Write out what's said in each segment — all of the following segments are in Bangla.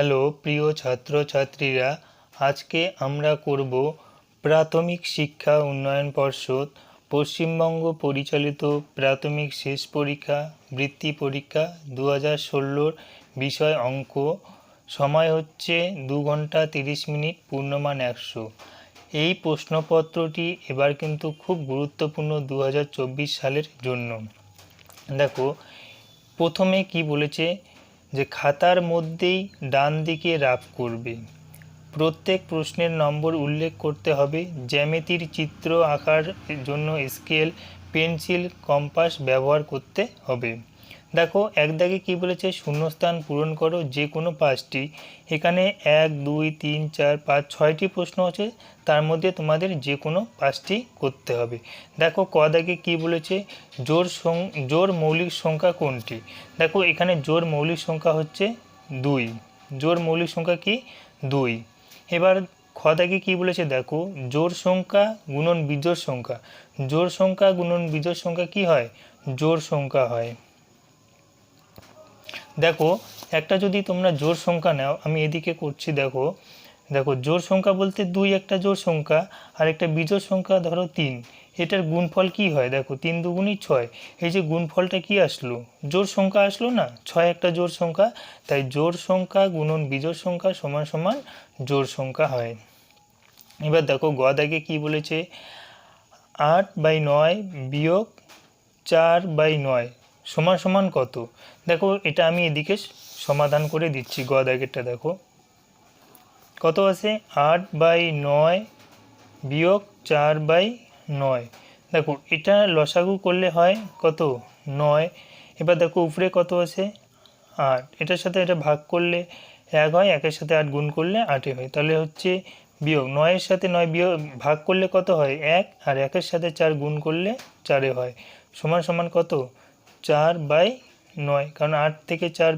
হ্যালো, প্রিয় ছাত্রছাত্রীরা, আজকে আমরা করব প্রাথমিক শিক্ষা উন্নয়ন পর্ষদ, পশ্চিমবঙ্গ পরিচালিত প্রাথমিক শেষ পরীক্ষা, বৃত্তি পরীক্ষা দু হাজার ষোলোর বিষয় অঙ্ক। সময় হচ্ছে দু ঘণ্টা তিরিশ মিনিট, পূর্ণমান একশো। এই প্রশ্নপত্রটি এবার কিন্তু খুব গুরুত্বপূর্ণ দু হাজার চব্বিশ সালের জন্য। দেখো, প্রথমে কি বলেছে? যে খাতার মধ্যেই ডান দিকে রাফ করবে। প্রত্যেক প্রশ্নের নম্বর উল্লেখ করতে হবে জ্যামিতির চিত্র আঁকার জন্য স্কেল, পেন্সিল, কম্পাস ব্যবহার করতে হবে। দেখো, এক দাগে কী বলেছে? শূন্যস্থান পূরণ করো, যে কোনো পাঁচটি। এখানে এক, দুই, তিন, চার, পাঁচ, ছয়টি প্রশ্ন আছে। তার মধ্যে তোমাদের যে কোনো পাঁচটি করতে হবে। দেখো, ক দাগে কী বলেছে? জোর সং জোর মৌলিক সংখ্যা কোনটি? দেখো, এখানে জোর মৌলিক সংখ্যা হচ্ছে দুই। জোর মৌলিক সংখ্যা কি? দুই। এবার খ দাগে কী বলেছে? দেখো, জোর সংখ্যা গুণন বিজোড় সংখ্যা। জোর সংখ্যা গুণন বিজোড় সংখ্যা কি হয়? জোর সংখ্যা হয়। দেখো, একটা যদি তোমরা জোর সংখ্যা নাও, আমি এদিকে করছি, দেখো দেখো জোর সংখ্যা বলতে দুই, একটা জোর সংখ্যা, আর একটা বিজোড় সংখ্যা, ধরো তিন। এটার গুণফল কি হয়? দেখো, তিন দুগুণই ছয়। এই যে গুণফলটা কি আসলো? জোর সংখ্যা আসলো না? ছয় একটা জোর সংখ্যা, তাই জোর সংখ্যা গুণন বিজোড় সংখ্যা সমান সমান জোর সংখ্যা হয়। এবার দেখো, গ দাগে কী বলেছে? আট বাই নয় বিয়োগ চার বাই নয়। সমান সমান কত? দেখো, এটা আমি এদিকে সমাধান করে দিচ্ছি গ দাগেরটা দেখো। কত আছে? আট বাই নয় বিয়োগ চার বাই নয়। দেখো, এটা লসাগু করলে হয় কত? নয়। এবার দেখো, উপরে কত আছে? আট। এটার সাথে এটা ভাগ করলে এক হয়, একের সাথে আট গুণ করলে আটে হয়। তাহলে হচ্ছে বিয়োগ। নয়ের সাথে নয় বিয়োগ, ভাগ করলে কত হয়? এক। আর একের সাথে চার গুণ করলে চারে হয়। সমান সমান কত? চার বাই নয়। কারণ আট থেকে চার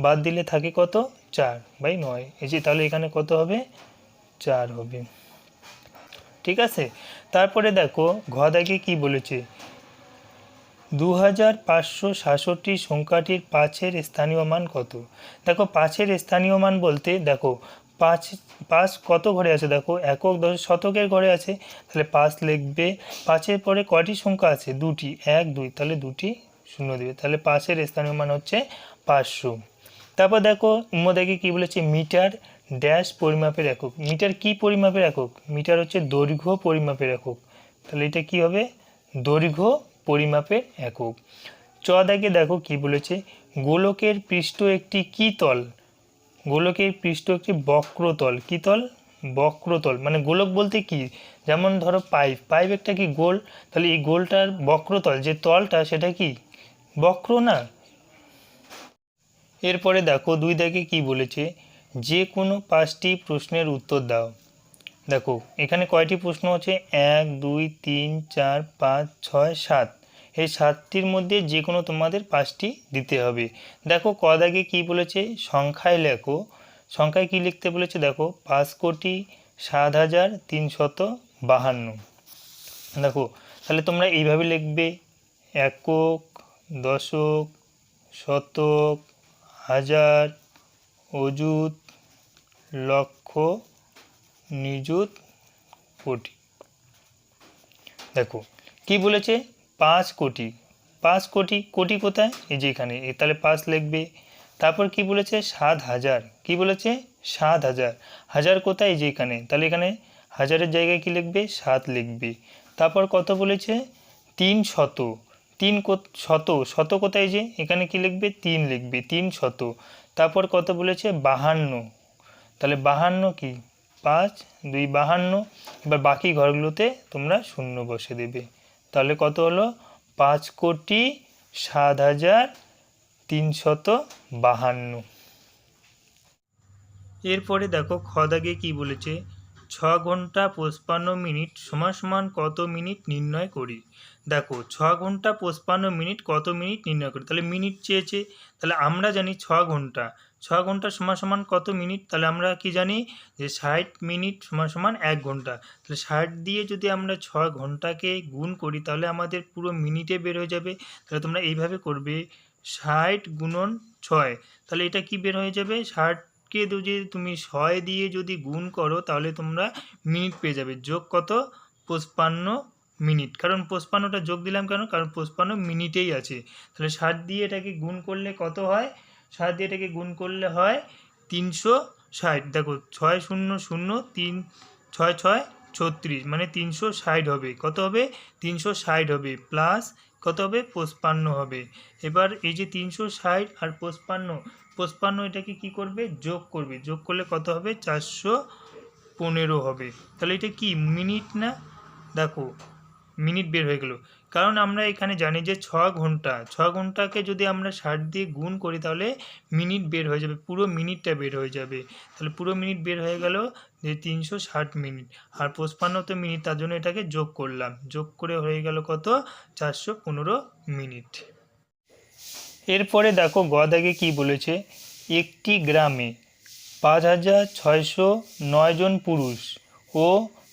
বাদ দিলে থাকে কত? চার বাই নয়। এই যে তাহলে এখানে কত হবে? চার হবে। ঠিক আছে? তারপরে দেখো, ঘ দাগে কী বলেছে? দু হাজার পাঁচশো সাতষট্টি সংখ্যাটির পাঁচের স্থানীয় মান কত? দেখো, পাঁচের স্থানীয় মান বলতে, দেখো, পাঁচ পাঁচ কত ঘরে আছে? দেখো, একক দশ শতকের ঘরে আছে। তাহলে পাঁচ লিখবে। পাঁচের পরে কয়টি সংখ্যা আছে? দুটি। এক, দুই। তাহলে দুটি শূন্য দেবে। তাহলে পাঁচের স্থানীয় মান হচ্ছে পাঁচশো। তারপর দেখো, উম্মদাকে কী বলেছে? মিটার ড্যাশ পরিমাপের একক। মিটার কি পরিমাপের একক? মিটার হচ্ছে দৈর্ঘ্য পরিমাপের একক। তাহলে এটা কি হবে? দৈর্ঘ্য পরিমাপের একক। চ দাগে দেখো কি বলেছে? গোলকের পৃষ্ঠ একটি কি তল? গোলকের পৃষ্ঠ একটি বক্রতল কি তল? বক্রতল মানে গোলক বলতে কি? যেমন ধরো পাইপ। পাইপ একটা কি গোল? তাহলে এই গোলটার বক্রতল যে তলটা সেটা কি? বক্র না? এরপরে দেখো দুই দাগে কি বলেছে? যে কোনো পাঁচটি প্রশ্নের উত্তর দাও। দেখো, এখানে কয়টি প্রশ্ন আছে? এক, দুই, তিন, চার, পাঁচ, ছয়, সাত। এই সাতটির মধ্যে যে কোনো তোমাদের পাঁচটি দিতে হবে। দেখো, ক দাগে কী বলেছে? সংখ্যায় লেখো। সংখ্যায় কী লিখতে বলেছে? দেখো, পাঁচ কোটি সাত হাজার তিনশত বাহান্ন। দেখো, তাহলে তোমরা এইভাবে লিখবে। একক দশক, শতক, হাজার, অযুত, লক্ষ, নিযুত, কোটি। দেখো, কি বলেছে? পাঁচ কোটি। পাঁচ কোটি কোটি কোথায়? এই যে এখানে। তাহলে পাঁচ লিখবে। তারপর কি বলেছে? সাত হাজার। কি বলেছে? সাত হাজার। হাজার কোথায়? যে এখানে। তাহলে এখানে হাজারের জায়গায় কি লিখবে? সাত লিখবে। তারপর কত বলেছে? তিন শত তিন শত শত কোথায় যে? এখানে কি লিখবে? তিন লিখবে, তিন শত। তারপর কত বলেছে? বাহান্ন। তাহলে বাহান্ন কি? পাঁচ, দুই বাহান্ন। এবার বাকি ঘরগুলোতে তোমরা শূন্য বসে দেবে। তাহলে কত হলো? পাঁচ কোটি সাত হাজার তিনশত বাহান্ন। এরপরে দেখো খদাগে কি বলেছে? ছ ঘণ্টা পঁচপান্ন মিনিট সমান সমান কত মিনিট নির্ণয় করি? দেখো ছ ঘণ্টা পঁচপান্ন মিনিট কত মিনিট নির্ণয় করি? তাহলে মিনিট চেয়েছে, তাহলে আমরা জানি ছ ঘণ্টা। ছ ঘণ্টা সমান সমান কত মিনিট? তাহলে আমরা কি জানি যে ষাট মিনিট সমান সমান এক ঘণ্টা। তাহলে ষাট দিয়ে যদি আমরা ছ ঘন্টাকে গুণ করি, তাহলে আমাদের পুরো মিনিটে বের হয়ে যাবে। তাহলে তোমরা এইভাবে করবে, ষাট গুণন ছয়। তাহলে এটা কি বের হয়ে যাবে? ষাট ষাটকে যদি তুমি ছয় দিয়ে যদি গুণ করো, তাহলে তোমরা মিনিট পেয়ে যাবে। যোগ কত? পঁচপান্ন মিনিট। কারণ পঁচপান্নটা যোগ দিলাম কেন? কারণ পঁচপান্ন মিনিটেই আছে। তাহলে ষাট দিয়ে এটাকে গুণ করলে কত হয়? ষাট দিয়ে এটাকে গুণ করলে হয় তিনশো ষাট। দেখো, ছয় শূন্য শূন্য তিন, ছয় ছয় ছত্রিশ মানে তিনশো ষাট হবে। কত হবে? তিনশো ষাট হবে। প্লাস কত হবে? পঁচপান্ন হবে। এবার এই যে তিনশো ষাট আর পঁচপান্ন পঁচপান্ন এটাকে কি করবে? যোগ করবে। যোগ করলে কত হবে? চারশো পনেরো হবে। তাহলে এটা কি? মিনিট না? দেখো মিনিট বের হয়ে গেল। কারণ আমরা এখানে জানি যে ছ ঘণ্টা, ছ ঘন্টাকে যদি আমরা ষাট দিয়ে গুণ করি তাহলে মিনিট বের হয়ে যাবে, পুরো মিনিটটা বের হয়ে যাবে। তাহলে পুরো মিনিট বের হয়ে গেল যে তিনশো ষাট মিনিট। আর পঁচপান্ন তো মিনিট, তার জন্য এটাকে যোগ করলাম। যোগ করে হয়ে গেল কত? চারশো পনেরো মিনিট। এরপরে দেখো গদাগে কি বলেছে? একটি গ্রামে পাঁচ হাজার ছয়শো নয় জন পুরুষ ও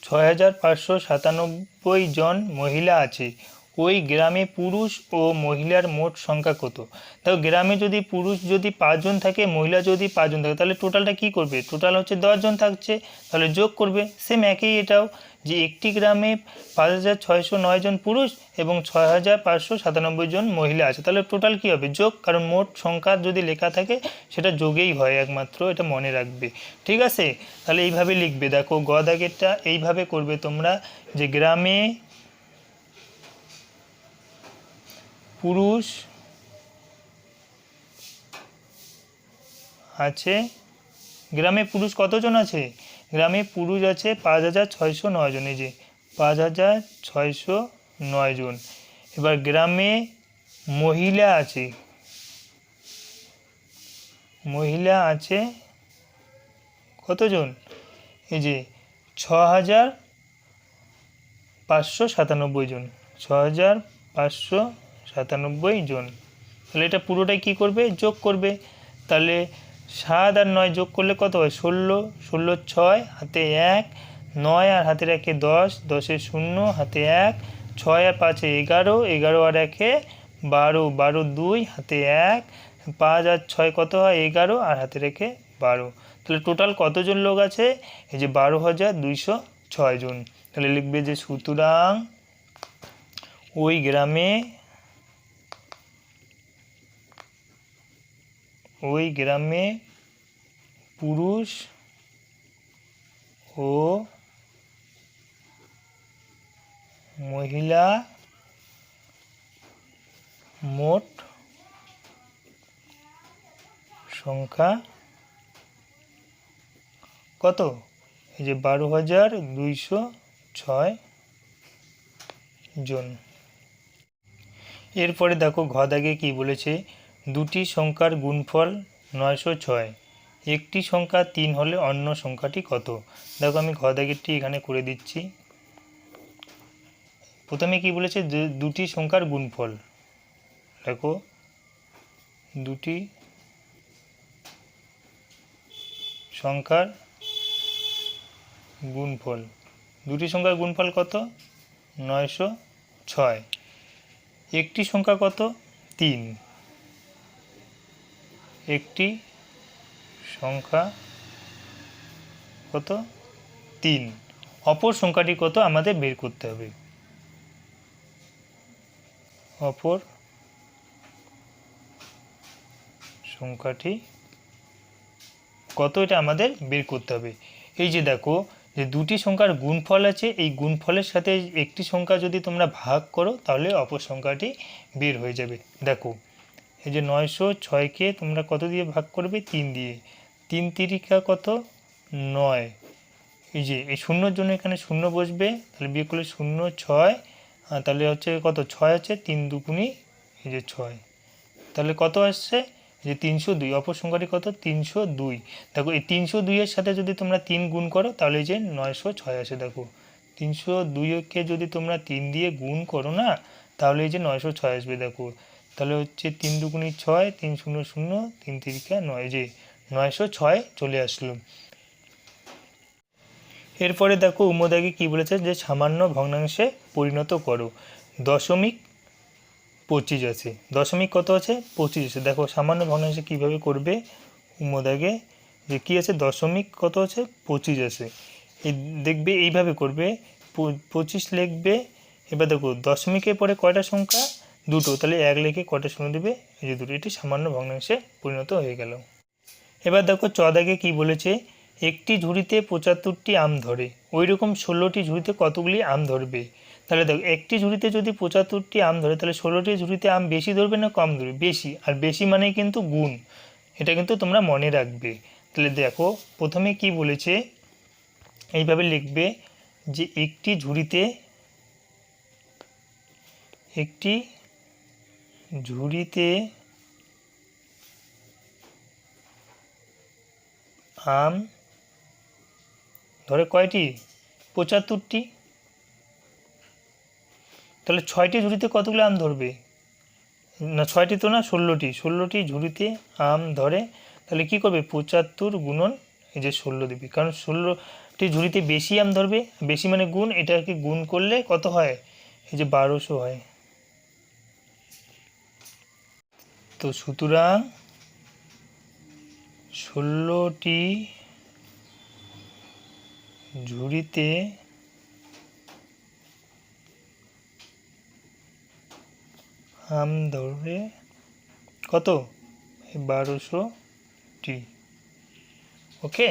ছয় হাজার পাঁচশো সাতানব্বই জন মহিলা আছে। ওই গ্রামে পুরুষ ও মহিলার মোট সংখ্যা কত? দেখো গ্রামে যদি পুরুষ যদি পাঁচজন থাকে, মহিলা যদি পাঁচজন থাকে, তাহলে টোটালটা কি করবে? টোটাল হচ্ছে দশজন থাকছে, তাহলে যোগ করবে সেম একই এটাও, যে একটি গ্রামে পাঁচ হাজার ছয়শো নয় জন পুরুষ এবং ছয় হাজার পাঁচশো সাতানব্বই জন মহিলা আছে, তাহলে টোটাল কী হবে? যোগ, কারণ মোট সংখ্যা যদি লেখা থাকে, সেটা যোগেই হয় একমাত্র, এটা মনে রাখবে। ঠিক আছে? তাহলে এইভাবে লিখবে। দেখো গ দাগেরটা এইভাবে করবে তোমরা, যে গ্রামে পুরুষ আছে। গ্রামে পুরুষ কতজন আছে? গ্রামে পুরুষ আছে পাঁচ হাজার ছয়শো নয় জন। এই যে পাঁচ হাজার ছয়শো নয় জন। এবার গ্রামে মহিলা আছে। মহিলা আছে কতজন? এই যে ছ হাজার পাঁচশো সাতানব্বই জন। ছ হাজার পাঁচশো সাতানব্বই জন। তাহলে এটা পুরোটাই কী করবে? যোগ করবে। তাহলে সাত আর নয় যোগ করলে কত হয়? ষোলো। ষোলো ছয়, হাতে এক। নয় আর হাতের একে দশ। দশে শূন্য, হাতে এক। ছয় আর পাঁচে এগারো। এগারো আর একে বারো। বারো দুই, হাতে এক। পাঁচ আর ছয় কত হয়? এগারো আর হাতে রেখে বারো। তাহলে টোটাল কতজন লোক আছে? এই যে বারো হাজার দুইশো ছয় জন। তাহলে লিখবে যে সুতরাং ওই গ্রামে ওই গ্রামে পুরুষ ও মহিলা মোট সংখ্যা কত? এই যে বারো হাজার দুইশো ছয় জন। এরপরে দেখো ঘ দাগে কী বলেছে? দুটি সংখ্যার গুণফল নয়শো ছয়। একটি সংখ্যা তিন হলে অন্য সংখ্যাটি কত? দেখো আমি ঘ দাগেরটি এখানে করে দিচ্ছি। প্রথমে কি বলেছে দুটি সংখ্যার গুণফল? দেখো, দুটি সংখ্যার গুণফল। দুটি সংখ্যার গুণফল কত? নয়শো ছয়। একটি সংখ্যা কত? তিন। একটি সংখ্যা কত? তিন। অপর সংখ্যাটি কত? আমাদের বের করতে হবে। অপর সংখ্যাটি কত? এটা আমাদের বের করতে হবে। এই যে দেখো, যে দুটি সংখ্যার গুণফল আছে, এই গুণফলের সাথে একটি সংখ্যা যদি তোমরা ভাগ করো, তাহলে অপর সংখ্যাটি বের হয়ে যাবে। দেখো এই যে নয়শো ছয়কে তোমরা কত দিয়ে ভাগ করবে? তিন দিয়ে। তিন তিরিকা কত? নয়। এই যে, এই শূন্যর জন্য এখানে শূন্য বসবে, তাহলে বিয়ে করলে শূন্য ছয় তাহলে হচ্ছে কত? ছয় আছে, তিন দুগুণি এই যে ছয়। তাহলে কত আসছে? এই যে তিনশো দুই, অপর সংখ্যাটি কত? তিনশো দুই। দেখো, এই তিনশো দুইয়ের সাথে যদি তোমরা তিন গুণ করো, তাহলে এই যে নয়শো ছয় আসে, দেখো। তিনশো দুইকে যদি তোমরা তিন দিয়ে গুণ করো না, তাহলে এই যে নয়শো ছয় আসবে, দেখো। তাহলে হচ্ছে তিন দুগুণি ছয়, তিন শূন্য শূন্য, তিন তিরিকা নয় যে নয়শো ছয় চলে আসলো। এরপরে দেখো উমদাগে কি বলেছে যে সামান্য ভগ্নাংশে পরিণত করো। দশমিক পঁচিশ আছে। দশমিক কত আছে? পঁচিশ আছে। দেখো সামান্য ভগ্নাংশে কীভাবে করবে উমদাগে যে কী আছে? দশমিক কত আছে? পঁচিশ আছে। দেখবে এইভাবে করবে। পঁচিশ লিখবে। এবার দেখো দশমিকের পরে কয়টা সংখ্যা? দুটো, তাহলে এক লেখে কয়টা শূন্য দেবে? এই যে দুটো, এটি সামান্য ভগ্নাংশে পরিণত হয়ে গেল। এবার দেখো চ দাগে কী বলেছে? একটি ঝুড়িতে পঁচাত্তরটি আম ধরে। ওই রকম ষোলোটি ঝুড়িতে কতগুলি আম ধরবে? তাহলে দেখো, একটি ঝুড়িতে যদি পঁচাত্তরটি আম ধরে, তাহলে ষোলোটি ঝুড়িতে আম বেশি ধরবে না কম ধরবে? বেশি। আর বেশি মানে কিন্তু গুণ। এটা কিন্তু তোমরা মনে রাখবে। তাহলে দেখো, প্রথমে কি বলেছে? এইভাবে লিখবে যে একটি ঝুড়িতে একটি ঝুড়িতে আম, ধরে কয়টি? পঁচাত্তরটি। তাহলে ছয়টি ঝুড়িতে কতগুলো আম ধরবে? না, ছয়টি তো না ষোলোটি ষোলোটি ঝুড়িতে আম ধরে, তাহলে কি করবে? পঁচাত্তর গুণন এই যে ষোলো দিবি। কারণ ষোলোটি ঝুড়িতে বেশি আম ধরবে, বেশি মানে গুণ, এটাকে গুণ করলে কত হয়? এই যে বারোশো হয়। তো সুতরাং ষোলোটি ঝুড়িতে আম ধরবে। কত? বারোশো টি ওকে?